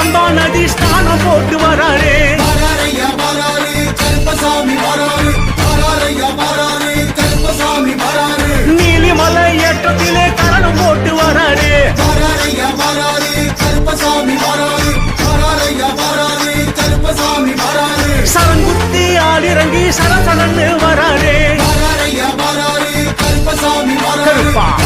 பம்பா நதி ஸ்நானம் போட்டு வராரே. நீலிமலை ஏற்றத்திலே கரணம் போட்டு வராரே. சரங்குத்தி ஆளிறங்கி சரசரன்னு வராரே. கருப்பா.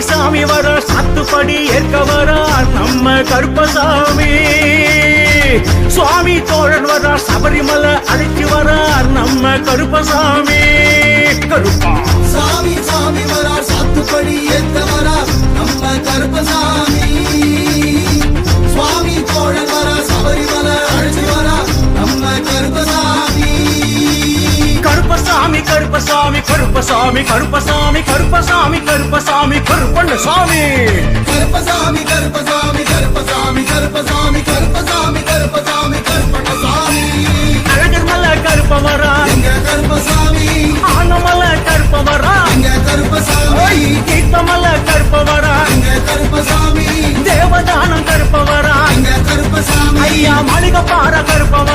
சாமி வர சத்துப்படி ஏற்க வர நம்ம கருப்பசாமி. சுவாமி தோழன் வர சபரிமலை அழைச்சி வர நம்ம கருப்பசாமி. கருப்பா. சாமி கருப்பசாமி கருப்பசாமி கருப்பசாமி கருப்பசாமி கருப்பசாமி கருப்பண்ண சாமி கருப்பசாமி கருப்பசாமி கருப்பசாமி கருப்பசாமி கருப்பசாமி கருப்பசாமி கருப்பண்ண சாமி அழகர் மல கருப்பவரா எங்க கருப்பசாமி ஆனமல கருப்பவரா எங்க கருப்பசாமி தீர்த்தமல கருப்பவரா எங்க கருப்பசாமி தேவதானம் கருப்பவரா எங்க கருப்பசாமி ஐயா மாளிகை பாற கருப்பவரா